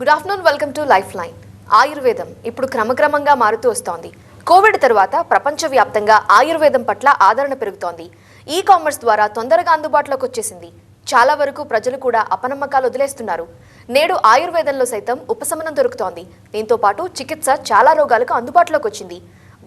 Good afternoon welcome to life line ఆయుర్వేదం ఇప్పుడు క్రమక్రమంగా మారుతూ వస్తోంది. కోవిడ్ తర్వాత ప్రపంచవ్యాప్తంగా ఆయుర్వేదం పట్ల ఆదరణ పెరుగుతోంది. ఈ కామర్స్ ద్వారా తొందరగా అందుబాటులోకి వచ్చేసింది. చాలా వరకు ప్రజలు కూడా అపనమ్మకాలు వదిలేస్తున్నారు. నేడు ఆయుర్వేదంలో సైతం ఉపశమనం దొరుకుతోంది. దీంతో పాటు చికిత్స చాలా రోగాలకు అందుబాటులోకి వచ్చింది.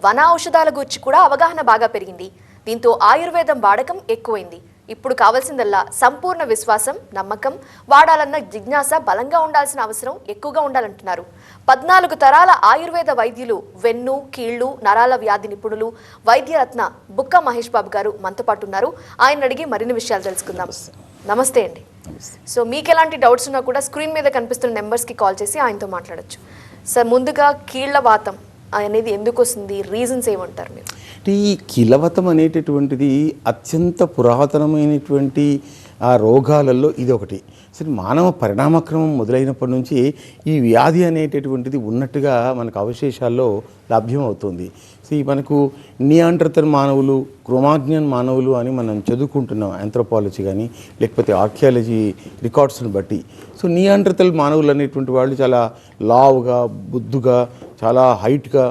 వన ఔషధాల గురించి కూడా అవగాహన బాగా పెరిగింది. దీంతో ఆయుర్వేదం వాడకం ఎక్కువైంది. ఇప్పుడు కావాల్సిందల్లా సంపూర్ణ విశ్వాసం నమ్మకం వాడాలన్న జిజ్ఞాస బలంగా ఉండాల్సిన అవసరం ఎక్కువగా ఉండాలంటున్నారు. పద్నాలుగు తరాల ఆయుర్వేద వైద్యులు వెన్ను కీళ్ళు నరాల వ్యాధి నిపుణులు వైద్యరత్న బుక్క మహేష్ బాబు గారు మనతో పాటు ఉన్నారు. ఆయన అడిగి మరిన్ని విషయాలు తెలుసుకుందాం. నమస్తే అండి. సో మీకు ఎలాంటి డౌట్స్ ఉన్నా కూడా స్క్రీన్ మీద కనిపిస్తున్న నెంబర్స్కి కాల్ చేసి ఆయనతో మాట్లాడొచ్చు. సార్ ముందుగా కీళ్ళ వాతం అనేది ఎందుకు వస్తుంది? రీజన్స్ ఏమంటారు మీరు? కాబట్టి కిలవతం అనేటటువంటిది అత్యంత పురాతనమైనటువంటి ఆ రోగాలలో ఇది ఒకటి. సరే మానవ పరిణామక్రమం మొదలైనప్పటి నుంచి ఈ వ్యాధి అనేటటువంటిది ఉన్నట్టుగా మనకు అవశేషాల్లో లభ్యమవుతుంది. సో ఈ మనకు నియాండ్రతన్ మానవులు క్రోమాజ్ఞన్ మానవులు అని మనం చదువుకుంటున్నాం ఆంథ్రోపాలజీ కానీ లేకపోతే ఆర్కియాలజీ రికార్డ్స్ని బట్టి. సో నియాండ్రతల్ మానవులు అనేటువంటి వాళ్ళు చాలా లావుగా బుద్దుగా చాలా హైట్గా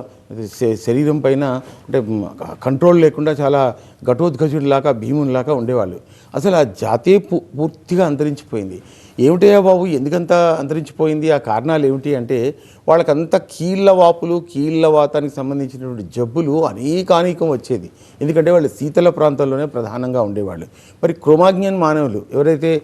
శరీరం పైన అంటే కంట్రోల్ లేకుండా చాలా ఘటోద్గజుడిలాగా భీమునిలాగా ఉండేవాళ్ళు. అసలు ఆ జాతే పూ- పూర్తిగా అంతరించిపోయింది. ఏమిటయ్యా బాబు ఎందుకంత అంతరించిపోయింది? ఆ కారణాలు ఏమిటి అంటే వాళ్ళకంతా కీళ్ళ వాపులు కీళ్ళ వాతానికి సంబంధించినటువంటి జబ్బులు అనేకానేకం వచ్చేది. ఎందుకంటే వాళ్ళు శీతల ప్రాంతాల్లోనే ప్రధానంగా ఉండేవాళ్ళు. మరి క్రోమాజ్ఞన్ మానవులు ఎవరైతే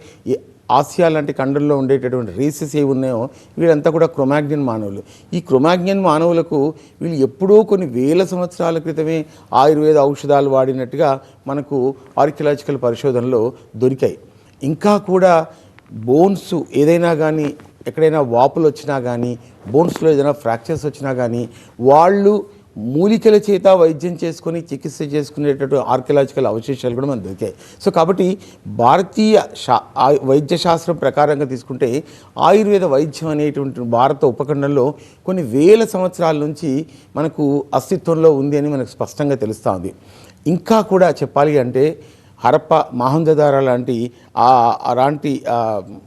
ఆసియా లాంటి ఖండంలో ఉండేటటువంటి రేసెస్ ఏవి ఉన్నాయో వీళ్ళంతా కూడా క్రొమాగ్నియన్ మానవులు. ఈ క్రొమాగ్నియన్ మానవులకు వీళ్ళు ఎప్పుడో కొన్ని వేల సంవత్సరాల క్రితమే ఆయుర్వేద ఔషధాలు వాడినట్టుగా మనకు ఆర్కియలాజికల్ పరిశోధనలో దొరికాయి. ఇంకా కూడా బోన్స్ ఏదైనా కానీ ఎక్కడైనా వాపులు వచ్చినా కానీ బోన్స్లో ఏదైనా ఫ్రాక్చర్స్ వచ్చినా కానీ వాళ్ళు మూలికల చేత వైద్యం చేసుకొని చికిత్స చేసుకునేటటువంటి ఆర్కియలాజికల్ అవశేషాలు కూడా మనకు దొరికాయి. సో కాబట్టి భారతీయ శా వైద్యశాస్త్రం వైద్య శాస్త్రం ప్రకారంగా తీసుకుంటే ఆయుర్వేద వైద్యం అనేటువంటి భారత ఉపఖండంలో కొన్ని వేల సంవత్సరాల నుంచి మనకు అస్తిత్వంలో ఉంది అని మనకు స్పష్టంగా తెలుస్తూ ఉంది. ఇంకా కూడా చెప్పాలి అంటే హరప్ప మహంజదార లాంటి అలాంటి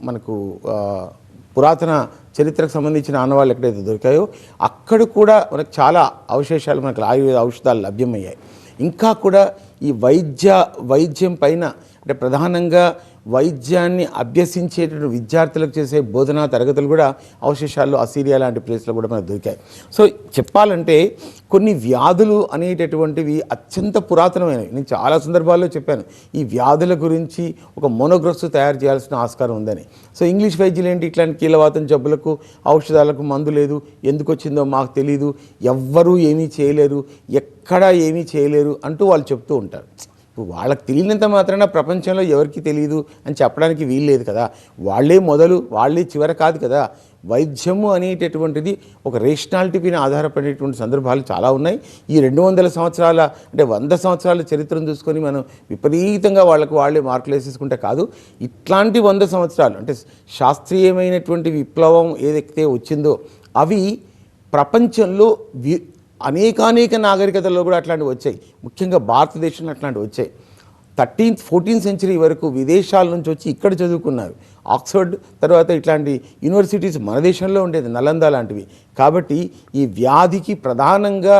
మనకు పురాతన చరిత్రకు సంబంధించిన ఆనవాళ్ళు ఎక్కడైతే దొరికాయో అక్కడ కూడా మనకు చాలా అవశేషాలు మనకు ఆయుర్వేద ఔషధాలు లభ్యమయ్యాయి. ఇంకా కూడా ఈ వైద్య వైద్యం పైన అంటే ప్రధానంగా వైద్యాన్ని అభ్యసించేటటువంటి విద్యార్థులకు చేసే బోధనా తరగతులు కూడా అవశేషాల్లో అసీరియా లాంటి ప్లేస్లో కూడా మనకు దొరికాయి. సో చెప్పాలంటే కొన్ని వ్యాధులు అనేటటువంటివి అత్యంత పురాతనమైనవి. నేను చాలా సందర్భాల్లో చెప్పాను. ఈ వ్యాధుల గురించి ఒక మోనోగ్రస్ తయారు చేయాల్సిన ఆస్కారం ఉందని. సో ఇంగ్లీష్ వైద్యులు ఏంటి? ఇట్లాంటి కీలవాతం జబ్బులకు ఔషధాలకు మందు లేదు. ఎందుకు వచ్చిందో మాకు తెలియదు ఎవ్వరూ ఏమీ చేయలేరు. ఎక్కడా ఏమీ చేయలేరు అంటూ వాళ్ళు చెప్తూ ఉంటారు. ఇప్పుడు వాళ్ళకి తెలియనంత మాత్రాన ప్రపంచంలో ఎవరికి తెలియదు అని చెప్పడానికి వీలు లేదు కదా. వాళ్ళే మొదలు వాళ్ళే చివర కాదు కదా. వైద్యము అనేటటువంటిది ఒక రేషనాలిటీ పైన ఆధారపడేటువంటి సందర్భాలు చాలా ఉన్నాయి. ఈ రెండు వందల సంవత్సరాల అంటే వంద సంవత్సరాల చరిత్రను చూసుకొని మనం విపరీతంగా వాళ్ళకు వాళ్ళే మార్కులు వేసేసుకుంటే కాదు. ఇట్లాంటి వంద సంవత్సరాలు అంటే శాస్త్రీయమైనటువంటి విప్లవం ఏదైతే వచ్చిందో అవి ప్రపంచంలో వి అనేకానేక నాగరికతల్లో కూడా అట్లాంటివి వచ్చాయి. ముఖ్యంగా భారతదేశంలో అట్లాంటివి వచ్చాయి. థర్టీన్త్ ఫోర్టీన్త్ సెంచరీ వరకు విదేశాల నుంచి వచ్చి ఇక్కడ చదువుకున్నారు. ఆక్స్ఫర్డ్ తర్వాత ఇట్లాంటి యూనివర్సిటీస్ మన దేశంలో ఉండేది నలంద లాంటివి. కాబట్టి ఈ వ్యాధికి ప్రధానంగా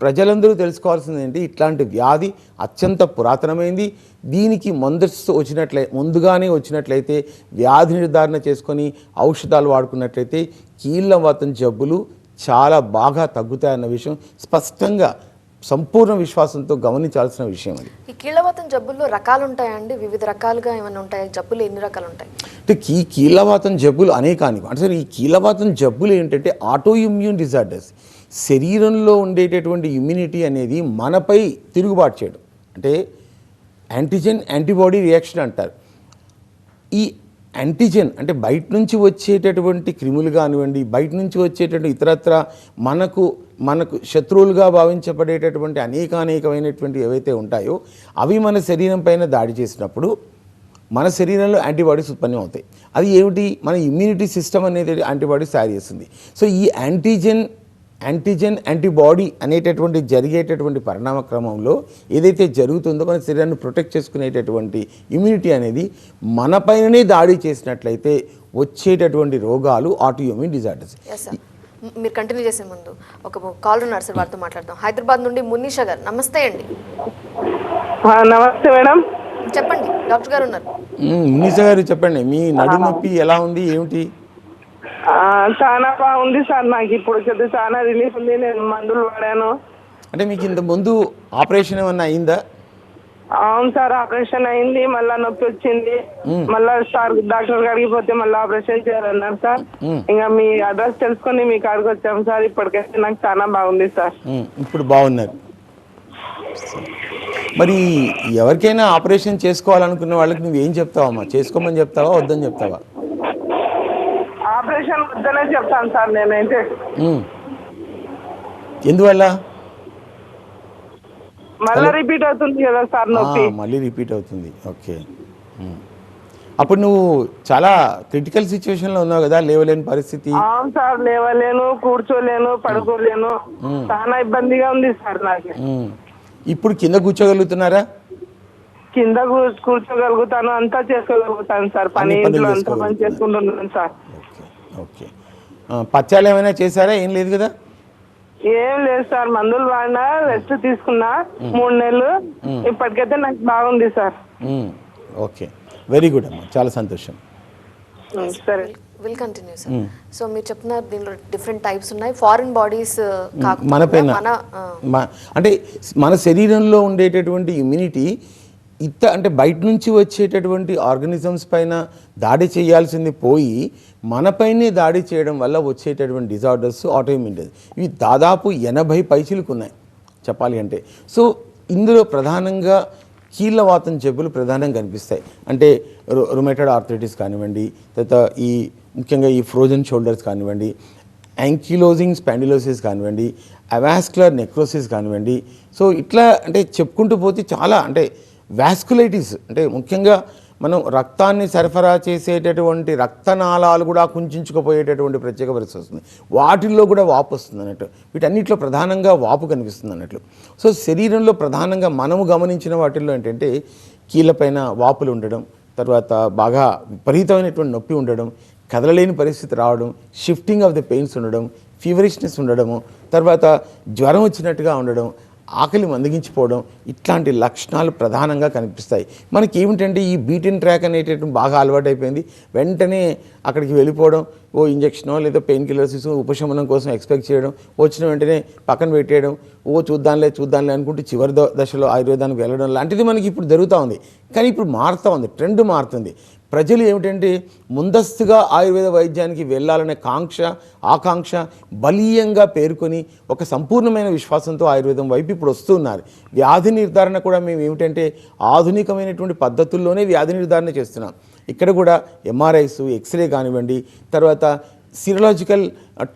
ప్రజలందరూ తెలుసుకోవాల్సింది ఏంటి? ఇట్లాంటి వ్యాధి అత్యంత పురాతనమైంది. దీనికి ముందస్తు వచ్చినట్లయి ముందుగానే వచ్చినట్లయితే వ్యాధి నిర్ధారణ చేసుకొని ఔషధాలు వాడుకున్నట్లయితే కీళ్ళవాతం జబ్బులు చాలా బాగా తగ్గుతాయన్న విషయం స్పష్టంగా సంపూర్ణ విశ్వాసంతో గమనించాల్సిన విషయం అది. ఈ కీళ్ళవాతం జబ్బుల్లో రకాలు ఉంటాయండి వివిధ రకాలుగా ఏమైనా ఉంటాయి? జబ్బులు ఎన్ని రకాలు ఉంటాయి అంటే కీ కీలవాతం జబ్బులు అనేకాని అంటే సరే ఈ కీలవాతం జబ్బులు ఏంటంటే ఆటో ఇమ్యూన్ డిజార్డర్స్ శరీరంలో ఉండేటటువంటి ఇమ్యూనిటీ అనేది మనపై తిరుగుబాటు చేయడం. అంటే యాంటీజెన్ యాంటీబాడీ రియాక్షన్ అంటారు. ఈ యాంటీజెన్ అంటే బయట నుంచి వచ్చేటటువంటి క్రిములు కానివ్వండి బయట నుంచి వచ్చేటటువంటి ఇతరత్ర మనకు మనకు శత్రువులుగా భావించబడేటటువంటి అనేకానేకమైనటువంటి ఏవైతే ఉంటాయో అవి మన శరీరం పైన దాడి చేసినప్పుడు మన శరీరంలో యాంటీబాడీస్ ఉత్పన్నం అవుతాయి. అది ఏమిటి? మన ఇమ్యూనిటీ సిస్టమ్ అనేది యాంటీబాడీస్ తయారు చేస్తుంది. సో ఈ యాంటీజెన్ యాంటీజెన్ యాంటీబాడీ అనేటటువంటి జరిగేటటువంటి పరిణామ క్రమంలో ఏదైతే జరుగుతుందో మన శరీరాన్ని ప్రొటెక్ట్ చేసుకునేటటువంటి ఇమ్యూనిటీ అనేది మన పైననే దాడి చేసినట్లయితే వచ్చేటటువంటి రోగాలు ఆటోఇమ్యూన్ డిజార్డర్స్ మీరు కంటిన్యూ చేసే ముందు ఒక కాల్ ఉన్నారు సార్ వారితో మాట్లాడదాం. హైదరాబాద్ నుండి మున్నీషా గారు నమస్తే అండి. నమస్తే మేడం. చెప్పండి డాక్టర్ గారు ఉన్నారు. మునీసా గారు చెప్పండి మీ నడుము నొప్పి ఎలా ఉంది ఏమిటి? చాలా బాగుంది సార్. నాకు ఇప్పుడు చాలా రిలీఫ్ ఉంది. నేను మందులు వాడాను. అంటే మీకు ఇంత ముందు ఆపరేషన్ ఏమన్నా అయిందా? అవును సార్ ఆపరేషన్ అయింది. మళ్ళా నొప్పి వచ్చింది. మళ్ళా సార్ డాక్టర్ గారికి పోతే మళ్ళీ ఆపరేషన్ చేయాలన్నారు సార్. ఇంకా మీ అడ్రస్ తెలుసుకొని మీ కాడికి వచ్చాము సార్. ఇప్పటికైతే నాకు చాలా బాగుంది సార్. ఇప్పుడు బాగున్నారు. మరి ఎవరికైనా ఆపరేషన్ చేసుకోవాలనుకున్న వాళ్ళకి నువ్వు ఏం చెప్తావమ్మా? చేసుకోమని చెప్తావా? వద్దని చెప్తావా? ఆపరేషన్ వద్దనే చెప్తాను సార్ నేనైతే. ఎందువల్ల? మళ్ళీ రిపీట్ అవుతుంది కదా సార్ నొప్పి. మళ్ళీ రిపీట్ అవుతుంది. ఓకే. అప్పుడు నువ్వు చాలా క్రిటికల్ సిచ్యువేషన్లో ఉన్నావు కదా లేవలేని పరిస్థితి. అవును సార్ లేవలేను కూర్చోలేను పడుకోలేను. చాలా ఇబ్బందిగా ఉంది సార్ నాకు. ఇప్పుడు కింద కూర్చోగలుగుతున్నారా? కింద కూర్చోగలుగుతాను అంతా చేసుకోగలుగుతాను సార్. పని ఇంట్లో అంతా పని. చేసుకుంటున్నాను సార్. ఓకే. పచ్చాలు ఏమైనా చేశారా? ఏం లేదు కదా? ఏం లేదు సార్ మందులు వాడినా రెస్ట్ తీసుకున్నా మూడు నెలలు. ఇప్పటికైతే నాకు బాగుంది సార్. ఓకే. వెరీ గుడ్ అమ్మా చాలా సంతోషం. సరే. Will continue sir. సో మీరు చెప్తున్నారు దీనిలో డిఫరెంట్ టైప్స్ ఉన్నాయి. ఫారిన్ బాడీస్ మన పైన. అంటే మన శరీరంలో ఉండేటటువంటి ఇమ్యూనిటీ ఇత అంటే బయట నుంచి వచ్చేటటువంటి ఆర్గనిజమ్స్ పైన దాడి చేయాల్సింది పోయి మనపైనే దాడి చేయడం వల్ల వచ్చేటటువంటి డిజార్డర్స్ ఆటోఇమ్యూన్ ఇవి దాదాపు ఎనభై పైచిలకు ఉన్నాయి చెప్పాలి అంటే. సో ఇందులో ప్రధానంగా కీళ్ళవాతం జబ్బులు ప్రధానంగా కనిపిస్తాయి. అంటే రొమేటెడ్ ఆర్థరైటిస్ కానివ్వండి తర్వాత ఈ ముఖ్యంగా ఈ ఫ్రోజన్ షోల్డర్స్ కానివ్వండి యాంకిలోజింగ్ స్పాండిలోసిస్ కానివ్వండి అవాస్కులర్ నెక్రోసిస్ కానివ్వండి. సో ఇట్లా అంటే చెప్పుకుంటూ పోతే చాలా అంటే వాస్కులైటిస్ అంటే ముఖ్యంగా మనం రక్తాన్ని సరఫరా చేసేటటువంటి రక్తనాళాలు కూడా కుంచుకుపోయేటటువంటి ప్రత్యేక పరిస్థితి వస్తుంది. వాటిల్లో కూడా వాపు వస్తుంది అన్నట్టు. వీటన్నిటిలో ప్రధానంగా వాపు కనిపిస్తుంది అన్నట్లు సో శరీరంలో ప్రధానంగా మనము గమనించిన వాటిల్లో ఏంటంటే కీళ్ళపైన వాపులు ఉండడం తర్వాత బాగా విపరీతమైనటువంటి నొప్పి ఉండడం కదలలేని పరిస్థితి రావడం షిఫ్టింగ్ ఆఫ్ ద పెయిన్స్ ఉండడం ఫీవరిష్నెస్ ఉండడము తర్వాత జ్వరం వచ్చినట్టుగా ఉండడం ఆకలి మందగించిపోవడం ఇట్లాంటి లక్షణాలు ప్రధానంగా కనిపిస్తాయి. మనకి ఏమిటంటే ఈ బీటెన్ ట్రాక్ అనేటటువంటి బాగా అలవాటైపోయింది. వెంటనే అక్కడికి వెళ్ళిపోవడం ఓ ఇంజక్షనో లేదా పెయిన్ కిల్లర్స్ ఉపశమనం కోసం ఎక్స్పెక్ట్ చేయడం వచ్చిన వెంటనే పక్కన పెట్టేయడం ఓ చూద్దాంలే చూద్దాంలే అనుకుంటే చివరి ద- దశలో ఆయుర్వేదానికి వెళ్ళడం లాంటిది మనకి ఇప్పుడు జరుగుతూ ఉంది. కానీ ఇప్పుడు మారుతూ ఉంది ట్రెండ్ మారుతుంది. ప్రజలు ఏమిటంటే ముందస్తుగా ఆయుర్వేద వైద్యానికి వెళ్ళాలనే కాంక్ష ఆకాంక్ష బలీయంగా పేర్కొని ఒక సంపూర్ణమైన విశ్వాసంతో ఆయుర్వేదం వైపు ఇప్పుడు వస్తున్నారు. వ్యాధి నిర్ధారణ కూడా మేము ఏమిటంటే ఆధునికమైనటువంటి పద్ధతుల్లోనే వ్యాధి నిర్ధారణ చేస్తున్నాం. ఇక్కడ కూడా ఎంఆర్ఐస్ ఎక్స్రే కానివ్వండి తర్వాత సిరలాజికల్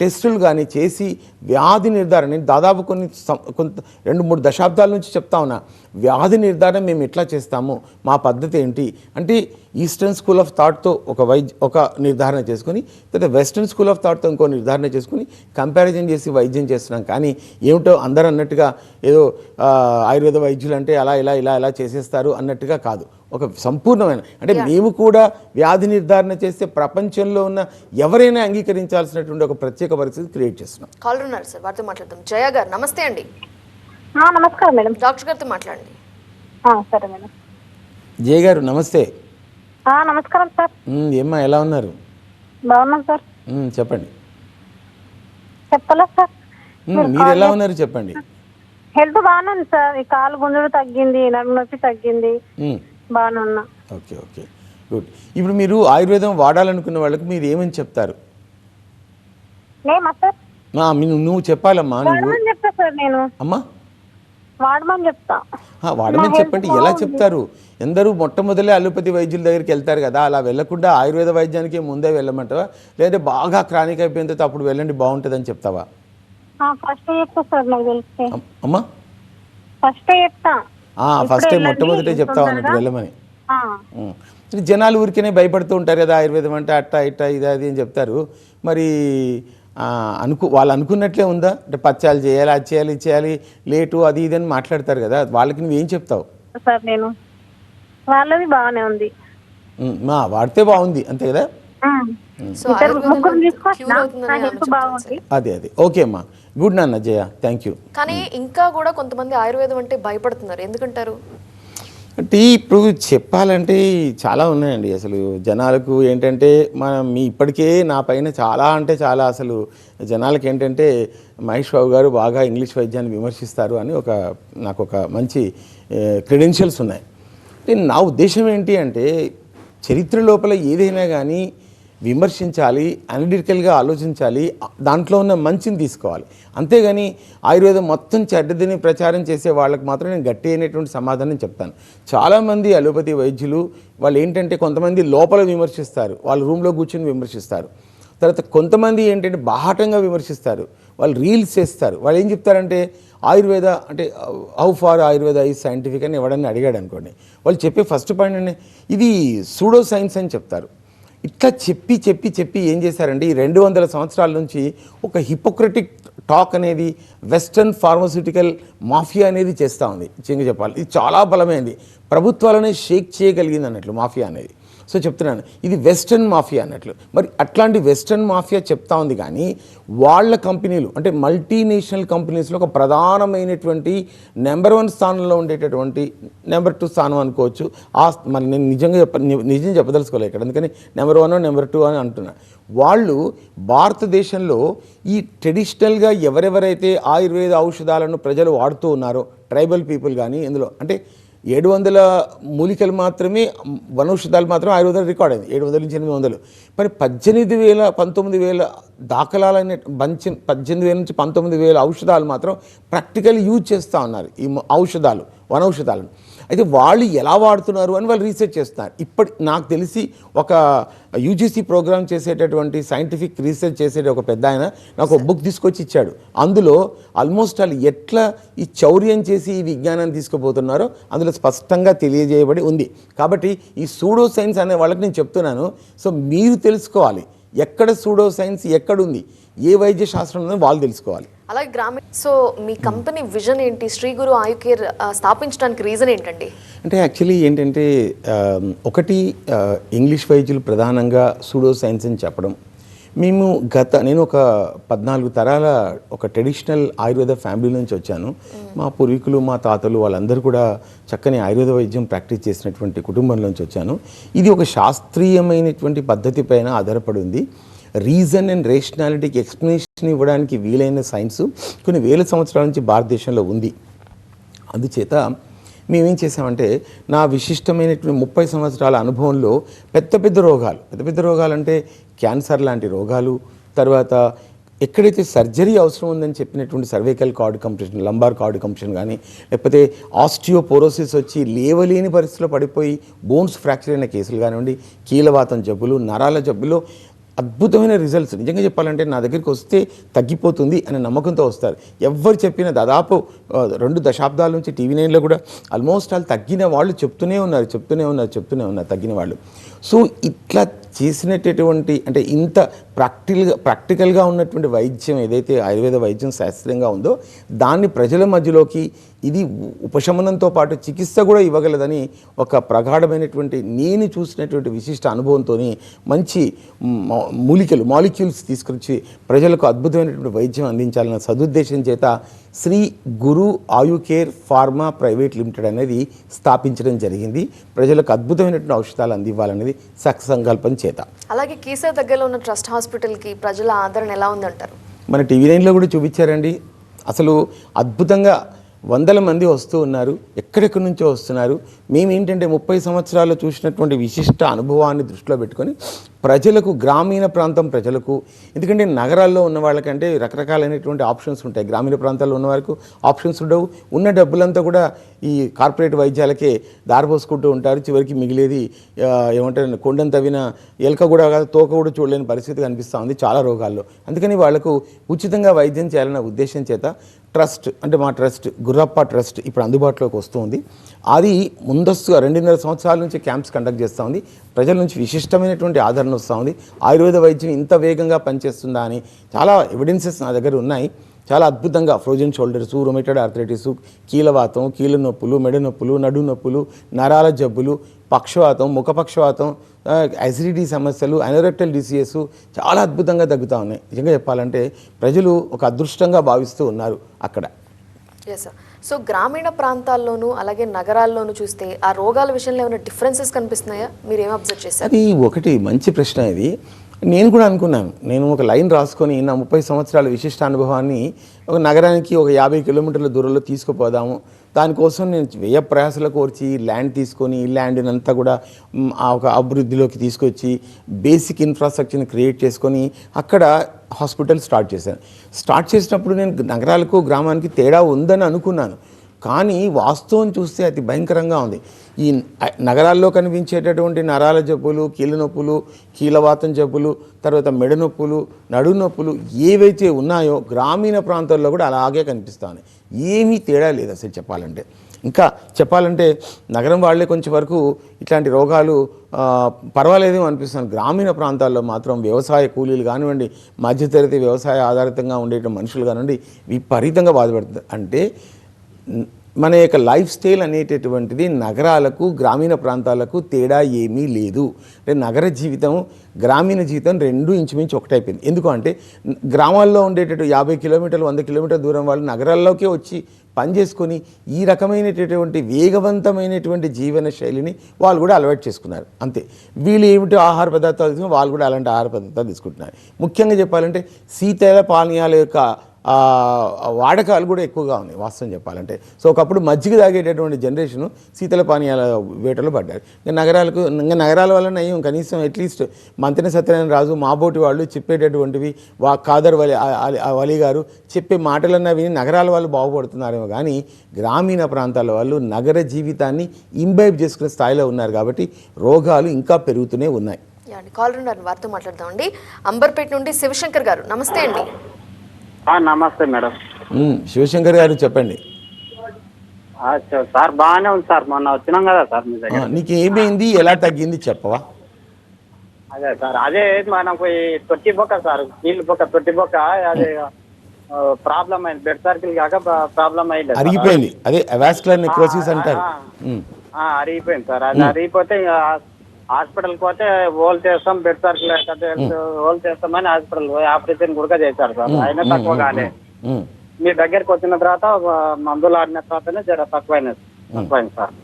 టెస్టులు కానీ చేసి వ్యాధి నిర్ధారణ దాదాపు కొన్ని సం- కొంత రెండు మూడు దశాబ్దాల నుంచి చెప్తా ఉన్నా వ్యాధి నిర్ధారణ మేము ఎట్లా చేస్తాము మా పద్ధతి ఏంటి? అంటే ఈస్టర్న్ స్కూల్ ఆఫ్ థాట్తో ఒక వైద్య ఒక నిర్ధారణ చేసుకొని తర్వాత వెస్ట్రన్ స్కూల్ ఆఫ్ థాట్తో ఇంకో నిర్ధారణ చేసుకొని కంపారిజన్ చేసి వైద్యం చేస్తున్నాం. కానీ ఏమిటో అందరూ అన్నట్టుగా ఏదో uh, ఆయుర్వేద వైద్యులు అంటే అలా ఇలా ఇలా ఇలా చేసేస్తారు అన్నట్టుగా కాదు. ఒక సంపూర్ణమైన అంటే మేము కూడా వ్యాధి నిర్ధారణ చేస్తే ప్రపంచంలో ఉన్న ఎవరైనా అంగీకరించాల్సినటువంటి ఒక ప్రత్యేక పరిస్థితి క్రియేట్ చేస్తున్నాం. కాల్ ఉన్నారు సార్ వారితో మాట్లాడదాం. జయ గారు నమస్తే అండి. ఆ, నమస్కారం మేడం. డాక్టర్ గారితో మాట్లాడండి. సరే మేడం. జయ గారు నమస్తే. ఆ, నమస్కారం సార్. ఏమ్మా ఎలా ఉన్నారు? బాగున్నాం సార్. చెప్పండి. చెప్పాలా సార్? మీరు ఎలా ఉన్నారు చెప్పండి. హెల్త్ బాగానే ఉంది సార్. ఈ కాలు గుంజుడు తగ్గింది నడుము నొప్పి తగ్గింది. బాగానే ఉన్నా. Okay okay. గుడ్. ఇప్పుడు మీరు ఆయుర్వేదం వాడాలనుకున్న వాళ్ళకి మీరు ఏమని చెప్తారు? నేమా సార్. నువ్వు చెప్పాలమ్మా నువ్వు. వాడమని చెప్తా సార్ నేను. అమ్మా. వాడమని చెప్తా. ఆ, వాడమని నా చెప్పండి. ఎలా. చెప్తారు? ఎందరూ మొట్టమొదలే అలోపతి వైద్యుల దగ్గరికి వెళ్తారు కదా అలా వెళ్ళకుండా ఆయుర్వేద వైద్యానికి ముందే వెళ్ళమంటావా? లేదంటే బాగా క్రానిక్ అయిపోయిన తర్వాత అప్పుడు వెళ్ళండి బాగుంటుందని చెప్తావా? ఫస్ట్ చెప్తా సార్ నాకు తెలిస్తే. అమ్- అమ్మా. ఫస్ట్ చెప్తా. ఫస్ట్ టైం మొట్టమొదటే చెప్తావు అన్నట్టు తొందరగా. వెళ్ళమని. జనాలు ఊరికేనే భయపడుతూ ఉంటారు కదా ఆయుర్వేదం అంటే అట్టా ఇట్టా ఇది అది అని చెప్తారు. మరి అనుకు వాళ్ళు అనుకున్నట్లే ఉందా? అంటే పచ్చాలు చేయాలి అది చేయాలి ఇది చేయాలి లేటు అది ఇది అని మాట్లాడతారు కదా వాళ్ళకి నువ్వేం చెప్తావు? సార్ నేను వాళ్ళది బాగానే ఉంది. మా వాడితే బాగుంది అంతే కదా? బాగుంది. అదే అదే. ఓకే అమ్మా. గుడ్ నాన్న జయ. థ్యాంక్ యూ కానీ ఇంకా కూడా కొంతమంది ఆయుర్వేదం అంటే భయపడుతున్నారు. ఎందుకంటారు? అంటే ఇప్పుడు చెప్పాలంటే చాలా ఉన్నాయండి. అసలు జనాలకు ఏంటంటే మనం మీ ఇప్పటికే నా పైన చాలా అంటే చాలా అసలు జనాలకు ఏంటంటే మహేష్ బాబు గారు బాగా ఇంగ్లీష్ వైద్యాన్ని విమర్శిస్తారు అని ఒక నాకు ఒక మంచి క్రెడెన్షియల్స్ ఉన్నాయి. అంటే నా ఉద్దేశం ఏంటి అంటే చరిత్ర లోపల ఏదైనా కానీ విమర్శించాలి అనలిటికల్గా ఆలోచించాలి దాంట్లో ఉన్న మంచిని తీసుకోవాలి. అంతేగాని ఆయుర్వేదం మొత్తం చెడ్డదిని ప్రచారం చేసే వాళ్ళకి మాత్రం నేను గట్టి అయినటువంటి సమాధానం చెప్తాను. చాలామంది అలోపతి వైద్యులు వాళ్ళు ఏంటంటే కొంతమంది లోపల విమర్శిస్తారు వాళ్ళ రూమ్లో కూర్చొని విమర్శిస్తారు. తర్వాత కొంతమంది ఏంటంటే బాహాటంగా విమర్శిస్తారు వాళ్ళు రీల్స్ చేస్తారు. వాళ్ళు ఏం చెప్తారంటే ఆయుర్వేద అంటే హౌ ఫార్ ఆయుర్వేద ఈ సైంటిఫిక్ అని ఎవడన్నా అడిగాడు అనుకోండి. వాళ్ళు చెప్పే ఫస్ట్ పాయింట్ అంటే ఇది సూడో సైన్స్ అని చెప్తారు. ఇట్లా చెప్పి చెప్పి చెప్పి ఏం చేశారండి? ఈ రెండు వందల సంవత్సరాల నుంచి ఒక హిపోక్రటిక్ టాక్ అనేది వెస్టర్న్ ఫార్మస్యూటికల్ మాఫియా అనేది చేస్తూ ఉంది. చెంగు చెప్పాలి. ఇది చాలా బలమైంది. ప్రభుత్వాలనే షేక్ చేయగలిగింది అన్నట్లు మాఫియా అనేది. సో చెప్తున్నాను ఇది వెస్టర్న్ మాఫియా అన్నట్లు. మరి అట్లాంటి వెస్టర్న్ మాఫియా చెప్తా ఉంది కానీ వాళ్ళ కంపెనీలు అంటే మల్టీనేషనల్ కంపెనీస్లో ఒక ప్రధానమైనటువంటి నెంబర్ వన్ స్థానంలో ఉండేటటువంటి నెంబర్ టూ స్థానం అనుకోవచ్చు. ఆ మరి నేను నిజంగా చెప్ప నిజం చెప్పదలుచుకోలేదు ఇక్కడ అందుకని నెంబర్ వన్ నెంబర్ టూ అని అంటున్నా. వాళ్ళు భారతదేశంలో ఈ ట్రెడిషనల్గా ఎవరెవరైతే ఆయుర్వేద ఔషధాలను ప్రజలు వాడుతూ ఉన్నారో ట్రైబల్ పీపుల్ కానీ ఇందులో అంటే ఏడు వందల మూలికలు మాత్రమే వనౌషధాలు మాత్రం ఆయుర్వేదాలు రికార్డ్ అయింది. ఏడు వందల నుంచి ఎనిమిది వందలు. మరి పద్దెనిమిది వేల పంతొమ్మిది వేల దాఖలాలైన పంచి పద్దెనిమిది వేల నుంచి పంతొమ్మిది వేల ఔషధాలు మాత్రం ప్రాక్టికల్ యూజ్ చేస్తూ ఉన్నారు ఈ ఔషధాలు. వనౌషధాలను. అయితే వాళ్ళు ఎలా వాడుతున్నారు అని వాళ్ళు రీసెర్చ్ చేస్తున్నారు. ఇప్పటి నాకు తెలిసి ఒక యూజీసీ ప్రోగ్రామ్ చేసేటటువంటి సైంటిఫిక్ రీసెర్చ్ చేసే ఒక పెద్ద ఆయన నాకు ఒక బుక్ తీసుకొచ్చి ఇచ్చాడు. అందులో ఆల్మోస్ట్ వాళ్ళు ఎట్లా ఈ చౌర్యం చేసి ఈ విజ్ఞానాన్ని తీసుకుపోతున్నారో అందులో స్పష్టంగా తెలియజేయబడి ఉంది. కాబట్టి ఈ సూడో సైన్స్ అనే వాళ్ళకి నేను చెప్తున్నాను. సో మీరు తెలుసుకోవాలి. ఎక్కడ సూడో సైన్స్ ఎక్కడుంది? ఏ వైద్య శాస్త్రం ఉందో వాళ్ళు తెలుసుకోవాలి. అలాగే గ్రామీణ సో మీ కంపెనీ విజన్ ఏంటి? శ్రీ గురు ఆయు కేర్ స్థాపించడానికి రీజన్ ఏంటండి? అంటే యాక్చువల్లీ ఏంటంటే ఒకటి ఇంగ్లీష్ వైద్యులు ప్రధానంగా సూడో సైన్స్ అని చెప్పడం. మేము గత నేను ఒక పద్నాలుగు తరాల ఒక ట్రెడిషనల్ ఆయుర్వేద ఫ్యామిలీ నుంచి వచ్చాను. మా పూర్వీకులు మా తాతలు వాళ్ళందరూ కూడా చక్కని ఆయుర్వేద వైద్యం ప్రాక్టీస్ చేసినటువంటి కుటుంబం నుంచి వచ్చాను. ఇది ఒక శాస్త్రీయమైనటువంటి పద్ధతి పైన ఆధారపడి ఉంది. రీజన్ అండ్ రేషనాలిటీకి ఎక్స్ప్లెనేషన్ ఇవ్వడానికి వీలైన సైన్స్ కొన్ని వేల సంవత్సరాల నుంచి భారతదేశంలో ఉంది. అందుచేత మేమేం చేసామంటే నా విశిష్టమైనటువంటి ముప్పై సంవత్సరాల అనుభవంలో పెద్ద పెద్ద రోగాలు పెద్ద పెద్ద రోగాలు అంటే క్యాన్సర్ లాంటి రోగాలు తర్వాత ఎక్కడైతే సర్జరీ అవసరం ఉందని చెప్పినటువంటి cervical cord compression lumbar cord compression కానీ లేకపోతే ఆస్టియోపోరోసిస్ వచ్చి లేవలేని పరిస్థితిలో పడిపోయి బోన్స్ ఫ్రాక్చర్ అయిన కేసులు కానివ్వండి కీలవాతం జబ్బులు నరాల జబ్బులు అద్భుతమైన రిజల్ట్స్ నిజంగా చెప్పాలంటే నా దగ్గరికి వస్తే తగ్గిపోతుంది అనే నమ్మకంతో వస్తారు. ఎవరు చెప్పినా దాదాపు రెండు దశాబ్దాల నుంచి టీవీ నైన్లో కూడా ఆల్మోస్ట్ వాళ్ళు తగ్గిన వాళ్ళు చెప్తూనే ఉన్నారు చెప్తూనే ఉన్నారు చెప్తూనే ఉన్నారు తగ్గిన వాళ్ళు. సో ఇట్లా చేసినటువంటి అంటే ఇంత ప్రాక్టికల్గా ప్రాక్టికల్గా ఉన్నటువంటి వైద్యం ఏదైతే ఆయుర్వేద వైద్యం శాస్త్రీయంగా ఉందో దాన్ని ప్రజల మధ్యలోకి ఇది ఉపశమనంతో పాటు చికిత్స కూడా ఇవ్వగలదని ఒక ప్రగాఢమైనటువంటి నేను చూసినటువంటి విశిష్ట అనుభవంతో మంచి మూలికలు మాలిక్యూల్స్ తీసుకొచ్చి ప్రజలకు అద్భుతమైనటువంటి వైద్యం అందించాలన్న సదుద్దేశం చేత శ్రీ గురు ఆయు కేర్ ఫార్మా ప్రైవేట్ లిమిటెడ్ అనేది స్థాపించడం జరిగింది. ప్రజలకు అద్భుతమైనటువంటి ఔషధాలు అందివ్వాలనేది సత్సంకల్పం చేత. అలాగే కీసా దగ్గరలో ఉన్న ట్రస్ట్ హాస్పిటల్కి ప్రజల ఆదరణ ఎలా ఉందంటారు? మన టీవీ నైన్లో కూడా చూపించారండి. అసలు అద్భుతంగా వందల మంది వస్తూ ఉన్నారు ఎక్కడెక్కడి నుంచో వస్తున్నారు. మేము ఏంటంటే ముప్పై సంవత్సరాలు చూసినటువంటి విశిష్ట అనుభవాన్ని దృష్టిలో పెట్టుకొని ప్రజలకు గ్రామీణ ప్రాంతం ప్రజలకు ఎందుకంటే నగరాల్లో ఉన్న వాళ్ళకంటే రకరకాలైనటువంటి ఆప్షన్స్ ఉంటాయి. గ్రామీణ ప్రాంతాల్లో ఉన్న వారికి ఆప్షన్స్ ఉండవు. ఉన్న డబ్బులంతా కూడా ఈ కార్పొరేట్ వైద్యాలకే దారిపోసుకుంటూ ఉంటారు. చివరికి మిగిలేది ఏమంటారు కొండను తవ్విన ఎలక కూడా కాదు తోక కూడా చూడలేని పరిస్థితి కనిపిస్తూ ఉంది చాలా రోగాల్లో. అందుకని వాళ్ళకు ఉచితంగా వైద్యం చేయాలన్న ఉద్దేశం చేత ట్రస్ట్ అంటే మా ట్రస్ట్ గుర్రప్ప ట్రస్ట్ ఇప్పుడు అందుబాటులోకి వస్తుంది. అది ముందస్తుగా రెండున్నర సంవత్సరాల నుంచి క్యాంప్స్ కండక్ట్ చేస్తూ ఉంది ప్రజల నుంచి విశిష్టమైనటువంటి ఆదరణ వస్తూ ఉంది. ఆయుర్వేద వైద్యం ఇంత వేగంగా పనిచేస్తుందా అని చాలా ఎవిడెన్సెస్ నా దగ్గర ఉన్నాయి. చాలా అద్భుతంగా ఫ్రోజన్ షోల్డర్స్ రొమేటెడ్ ఆర్థరైటిస్ కీలవాతం కీళ్ళ నొప్పులు మెడ నొప్పులు నడు నొప్పులు నరాల జబ్బులు పక్షవాతం ముఖపక్షవాతం అసిడిటీ సమస్యలు అనరెక్టల్ డిసీజెస్ చాలా అద్భుతంగా తగ్గుతూ ఉన్నాయి. నిజంగా చెప్పాలంటే ప్రజలు ఒక అదృష్టంగా భావిస్తూ ఉన్నారు అక్కడ. ఎస్ సార్ సో గ్రామీణ ప్రాంతాల్లోనూ అలాగే నగరాల్లోనూ చూస్తే ఆ రోగాల విషయంలో ఏమైనా డిఫరెన్సెస్ కనిపిస్తున్నాయా? మీరు ఏం అబ్జర్వ్ చేశారు? అది ఒకటి మంచి ప్రశ్న ఇది. నేను కూడా అనుకున్నాను. నేను ఒక లైన్ రాసుకొని నా ముప్పై సంవత్సరాల విశిష్ట అనుభవాన్ని ఒక నగరానికి ఒక యాభై కిలోమీటర్ల దూరంలో తీసుకుపోదాము. దానికోసం నేను వ్యయ ప్రయాసలు కోర్చి ల్యాండ్ తీసుకొని ఈ ల్యాండ్ని అంతా కూడా ఆ ఒక అభివృద్ధిలోకి తీసుకొచ్చి బేసిక్ ఇన్ఫ్రాస్ట్రక్చర్ని క్రియేట్ చేసుకొని అక్కడ హాస్పిటల్ స్టార్ట్ చేశాను. స్టార్ట్ చేసినప్పుడు నేను నగరాలకు గ్రామానికి తేడా ఉందని అనుకున్నాను. కానీ వాస్తవం చూస్తే అతి భయంకరంగా ఉంది. ఈ నగరాల్లో కనిపించేటటువంటి నరాల జబ్బులు కీళ్ళ నొప్పులు కీలవాతం జబ్బులు తర్వాత మెడ నొప్పులు నడు నొప్పులు ఏవైతే ఉన్నాయో గ్రామీణ ప్రాంతాల్లో కూడా అలాగే కనిపిస్తాయి ఏమీ తేడా లేదు అసలు చెప్పాలంటే. ఇంకా చెప్పాలంటే నగరం వాళ్ళే కొంచెం వరకు ఇట్లాంటి రోగాలు పర్వాలేదు అనిపిస్తుంది. గ్రామీణ ప్రాంతాల్లో మాత్రం వ్యవసాయ కూలీలు కానివ్వండి మధ్యతరగతి వ్యవసాయ ఆధారితంగా ఉండే మనుషులు కానివ్వండి విపరీతంగా బాధపడుతుంది. అంటే మన యొక్క లైఫ్ స్టైల్ అనేటటువంటిది నగరాలకు గ్రామీణ ప్రాంతాలకు తేడా ఏమీ లేదు. అంటే నగర జీవితం గ్రామీణ జీవితం రెండు ఇంచుమించు ఒకటైపోయింది ఎందుకు అంటే గ్రామాల్లో ఉండేటట్టు యాభై కిలోమీటర్లు వంద కిలోమీటర్ల దూరం వాళ్ళు నగరాల్లోకే వచ్చి పని చేసుకొని ఈ రకమైనటువంటి వేగవంతమైనటువంటి జీవన శైలిని వాళ్ళు కూడా అలవాటు చేసుకున్నారు. అంతే. వీళ్ళు ఏమిటి ఆహార పదార్థాలు తీసుకుని వాళ్ళు కూడా అలాంటి ఆహార పదార్థాలు తీసుకుంటున్నారు. ముఖ్యంగా చెప్పాలంటే శీతల పానీయాల యొక్క వాడకాలు కూడా ఎక్కువగా ఉన్నాయి వాస్తవం చెప్పాలంటే. సో ఒకప్పుడు మజ్జిగ తాగేటటువంటి జనరేషన్ శీతల పానీయాల వేటలో పడ్డారు. ఇంకా నగరాలకు ఇంకా నగరాల వల్ల ఏం కనీసం అట్లీస్ట్ మంత్రి సత్యనారాయణ రాజు మాబోటి వాళ్ళు చెప్పేటటువంటివి వా కాదర్ వలి వలి గారు చెప్పే మాటలన్నా విని నగరాల వాళ్ళు బాగుపడుతున్నారేమో కానీ గ్రామీణ ప్రాంతాల వాళ్ళు నగర జీవితాన్ని ఇంబైబ్ చేసుకునే స్థాయిలో ఉన్నారు కాబట్టి రోగాలు ఇంకా పెరుగుతూనే ఉన్నాయి. కాల్ ఉన్నారు వారితో మాట్లాడదామండి. అంబర్పేట నుండి శివశంకర్ గారు నమస్తే అండి. నమస్తే మేడం. శివశంకర్ గారు చెప్పండి. సార్ బాగానే ఉంది సార్ మొన్న వచ్చినాం కదా సార్ మీ దగ్గర నీకు ఏమైంది ఎలా తగ్గింది చెప్పవా? అదే సార్ అదే మనకు తొట్టి బొక్క సార్ నీళ్ళు బొక్క తొట్టి బొక్క అదే ప్రాబ్లం అయింది బెడ్ సర్కిల్ కాక ప్రాబ్లం అయింది. అరిగిపోయింది అదే అవాస్కులర్ నెక్రోసిస్ అంటారు. అరిగిపోయింది సార్ అది అరిగిపోతే హాస్పిటల్కి పోతే హోల్ చేస్తాం బెడ్ సర్కిల్ హోల్ చేస్తామని హాస్పిటల్ పోయి ఆపరేషన్ కూడా చేశారు సార్. అయినా తక్కువ కాలే ఉమ్. మీ దగ్గరికి వచ్చిన తర్వాత మందులు ఆడిన తర్వాతనే జర తక్కువైనది తక్కువైంది సార్.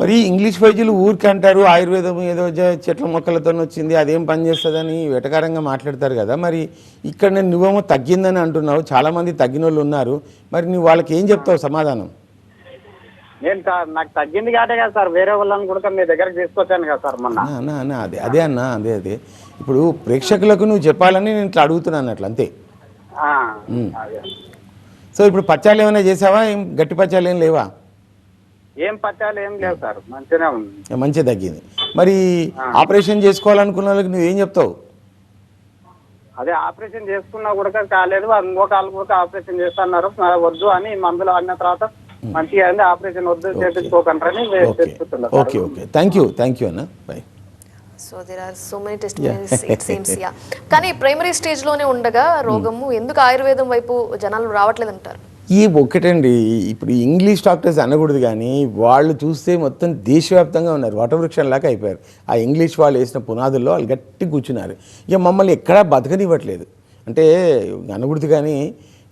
మరి ఇంగ్లీష్ వైద్యులు ఊరికి అంటారు ఆయుర్వేదం ఏదో చెట్ల మొక్కలతో వచ్చింది అదేం పని చేస్తుందని వెటకారంగా మాట్లాడతారు కదా. మరి ఇక్కడ నేను నువ్వేమో తగ్గిందని అంటున్నావు చాలా మంది తగ్గిన వాళ్ళు ఉన్నారు. మరి నువ్వు వాళ్ళకి ఏం చెప్తావు సమాధానం? నేను సార్ నాకు తగ్గింది కాదే కదా సార్ వేరే వాళ్ళని కూడా మీ దగ్గరకు తీసుకొచ్చాను కదా సార్ మొన్న. అన్నా, అదే అదే అన్నా అదే అదే. ఇప్పుడు ప్రేక్షకులకు నువ్వు చెప్పాలని నేను ఇట్లా అడుగుతున్నాను అట్లా అంతే. సో ఇప్పుడు పచ్చాలు ఏమైనా చేసావా? ఏం గట్టి పచ్చాలు ఏం లేవా? ఏం పట్టాలు ఏం లేవు సార్ మంచిగానే ఉంది. మంచిగా తగ్గింది. మరి ఆపరేషన్ చేసుకోవాలనుకున్న వాళ్ళకి నువ్వేం చెప్తావు? అదే ఆపరేషన్ చేసుకున్నా కూడా కాలేదు ఇంకో కాలు కూడా ఆపరేషన్ చేస్తున్నారు వద్దు అని మందులు ఆడిన తర్వాత మంచిగా అయింది ఆపరేషన్ వద్దు చేపించుకోకండి okay okay thank you thank you అన్న. Bye so there are so many test it seems yeah కానీ ప్రైమరీ స్టేజ్లోనే ఉండగా రోగము ఎందుకు ఆయుర్వేదం వైపు జనాలు రావట్లేదు అంటారు ఈ ఒక్కటండి ఇప్పుడు ఇంగ్లీష్ డాక్టర్స్ అనకూడదు కానీ వాళ్ళు చూస్తే మొత్తం దేశవ్యాప్తంగా ఉన్నారు. వటవృక్షంలాగా అయిపోయారు. ఆ ఇంగ్లీష్ వాళ్ళు వేసిన పునాదుల్లో వాళ్ళు గట్టి కూర్చున్నారు. ఇక మమ్మల్ని ఎక్కడా బతకనివ్వట్లేదు. అంటే అనకూడదు కానీ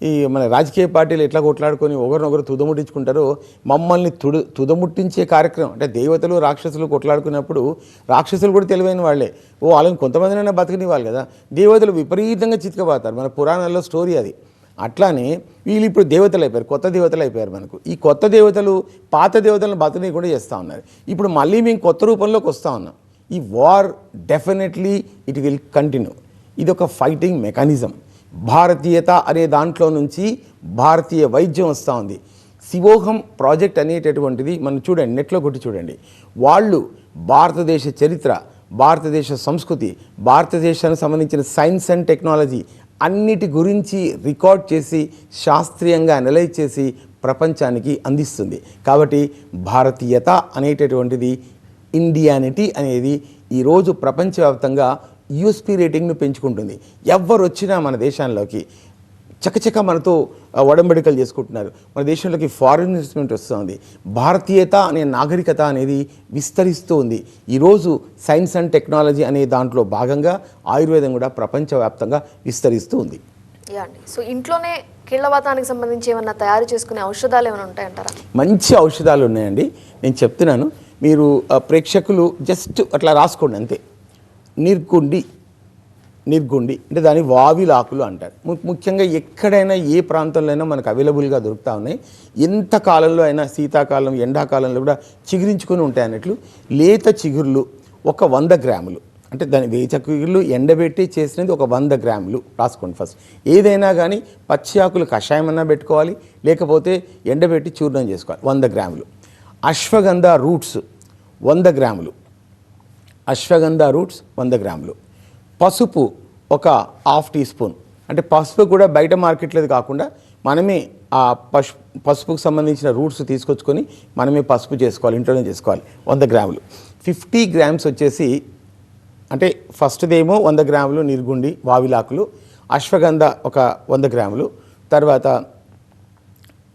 ఈ మన రాజకీయ పార్టీలు ఎట్లా కొట్లాడుకొని ఒకరినొకరు తుదముట్టించుకుంటారో మమ్మల్ని తుడు తుదముట్టించే కార్యక్రమం అంటే దేవతలు రాక్షసులు కొట్లాడుకున్నప్పుడు రాక్షసులు కూడా తెలివైన వాళ్ళే. ఓ వాళ్ళని కొంతమందినైనా బతకనివ్వాలి కదా. దేవతలు విపరీతంగా చితకబోతారు మన పురాణాల్లో స్టోరీ అది. అట్లానే వీళ్ళు ఇప్పుడు దేవతలు అయిపోయారు కొత్త దేవతలు అయిపోయారు మనకు. ఈ కొత్త దేవతలు పాత దేవతలను బతకని కూడా చేస్తూ ఉన్నారు. ఇప్పుడు మళ్ళీ మేము కొత్త రూపంలోకి వస్తూ ఉన్నాం. ఈ war definitely it will continue. ఇది ఒక ఫైటింగ్ మెకానిజం. భారతీయత అనే దాంట్లో నుంచి భారతీయ వైద్యం వస్తూ ఉంది. శివోహం ప్రాజెక్ట్ అనేటటువంటిది మనం చూడండి నెట్లో కొట్టి చూడండి. వాళ్ళు భారతదేశ చరిత్ర భారతదేశ సంస్కృతి భారతదేశానికి సంబంధించిన సైన్స్ అండ్ టెక్నాలజీ అన్నిటి గురించి రికార్డ్ చేసి శాస్త్రీయంగా అనలైజ్ చేసి ప్రపంచానికి అందిస్తుంది. కాబట్టి భారతీయత అనేటటువంటిది ఇండియానిటీ అనేది ఈరోజు ప్రపంచవ్యాప్తంగా యూఎస్పీ రేటింగ్ను పెంచుకుంటుంది. ఎవరు వచ్చినా మన దేశాల్లోకి చకచక మనతో ఆ, ఒడంబడికలు చేసుకుంటున్నారు. మన దేశంలోకి ఫారిన్ ఇన్వెస్ట్మెంట్ వస్తుంది. భారతీయత అనే నాగరికత అనేది విస్తరిస్తూ ఉంది ఈరోజు సైన్స్ అండ్ టెక్నాలజీ అనే దాంట్లో భాగంగా ఆయుర్వేదం కూడా ప్రపంచవ్యాప్తంగా విస్తరిస్తూ ఉంది సో ఇంట్లోనే కీళ్ళవాతానికి సంబంధించి ఏమన్నా తయారు చేసుకునే ఔషధాలు ఏమైనా ఉంటాయంటారా? మంచి ఔషధాలు ఉన్నాయండి. నేను చెప్తున్నాను. మీరు ప్రేక్షకులు జస్ట్ అట్లా రాసుకోండి అంతే. నిర్గుండి నిర్గుండి అంటే దాని వావిలాకులు అంటారు. ము- ముఖ్యంగా ఎక్కడైనా ఏ ప్రాంతంలో అయినా మనకు అవైలబుల్గా దొరుకుతూ ఉన్నాయి. ఎంత కాలంలో అయినా శీతాకాలం ఎండాకాలంలో కూడా చిగురించుకొని ఉంటాయి అన్నట్లు లేత చిగుర్లు ఒక వంద గ్రాములు. అంటే దాని వేచ చిగుర్లు ఎండబెట్టి చేసినది ఒక వంద గ్రాములు రాసుకోండి ఫస్ట్. ఏదైనా కానీ పచ్చి ఆకులు కషాయం అన్నా పెట్టుకోవాలి లేకపోతే ఎండబెట్టి చూర్ణం చేసుకోవాలి వంద గ్రాములు. అశ్వగంధ రూట్స్ వంద గ్రాములు. అశ్వగంధ రూట్స్ వంద గ్రాములు. పసుపు ఒక హాఫ్ టీ స్పూన్. అంటే పసుపు కూడా బయట మార్కెట్లేదు కాకుండా మనమే ఆ పసు పసుపుకు సంబంధించిన రూట్స్ తీసుకొచ్చుకొని మనమే పసుపు చేసుకోవాలి ఇంట్లోనే చేసుకోవాలి. వంద గ్రాములు. ఫిఫ్టీ గ్రామ్స్ వచ్చేసి అంటే ఫస్ట్దేమో వంద గ్రాములు నిర్గుండి వావిలాకులు అశ్వగంధ ఒక వంద గ్రాములు. తర్వాత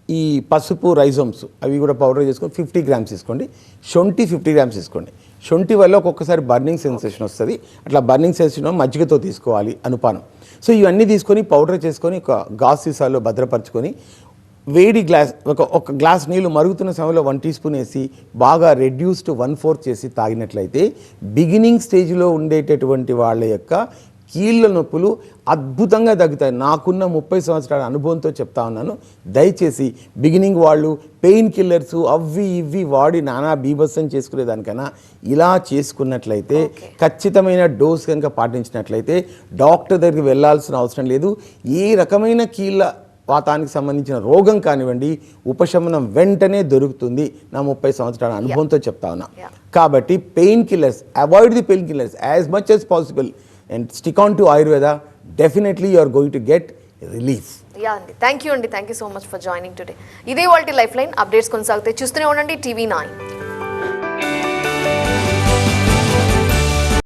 ఈ పసుపు రైజోమ్స్ అవి కూడా పౌడర్ చేసుకొని ఫిఫ్టీ గ్రామ్స్ తీసుకోండి. షొంటి ఫిఫ్టీ గ్రామ్స్ తీసుకోండి. శొంఠి వల్ల ఒక్కొక్కసారి బర్నింగ్ సెన్సేషన్ వస్తుంది. అట్లా బర్నింగ్ సెన్సేషన్ మజ్జిగతో తీసుకోవాలి అనుపానం. సో ఇవన్నీ తీసుకొని పౌడర్ చేసుకొని ఒక గాస్ సీసాలో భద్రపరచుకొని వేడి గ్లాస్ ఒక ఒక గ్లాస్ నీళ్ళు మరుగుతున్న సమయంలో వన్ టీ స్పూన్ వేసి బాగా రెడ్యూస్డ్ వన్ ఫోర్త్ చేసి తాగినట్లయితే బిగినింగ్ స్టేజ్లో ఉండేటటువంటి వాళ్ళ యొక్క కీళ్ళ నొప్పులు అద్భుతంగా తగ్గుతాయి. నాకున్న ముప్పై సంవత్సరాల అనుభవంతో చెప్తా ఉన్నాను. దయచేసి బిగినింగ్ వాళ్ళు పెయిన్ కిల్లర్స్ అవి ఇవి వాడి నానా బీభత్సం చేసుకునేదానికన్నా ఇలా చేసుకున్నట్లయితే ఖచ్చితమైన డోస్ కనుక పాటించినట్లయితే డాక్టర్ దగ్గరికి వెళ్ళాల్సిన అవసరం లేదు. ఏ రకమైన కీళ్ళ వాతానికి సంబంధించిన రోగం కానివ్వండి ఉపశమనం వెంటనే దొరుకుతుంది. నా ముప్పై సంవత్సరాల అనుభవంతో చెప్తా ఉన్నా. కాబట్టి pain killers avoid the pain killers as much as possible. And stick on to Ayurveda definitely you are going to get relief yeah అండి థ్యాంక్ యూ అండి thank you so much for joining today ఇదే వాళ్ళ life line updates కొనసాగితే చూస్తూనే ఉండండి. TV nine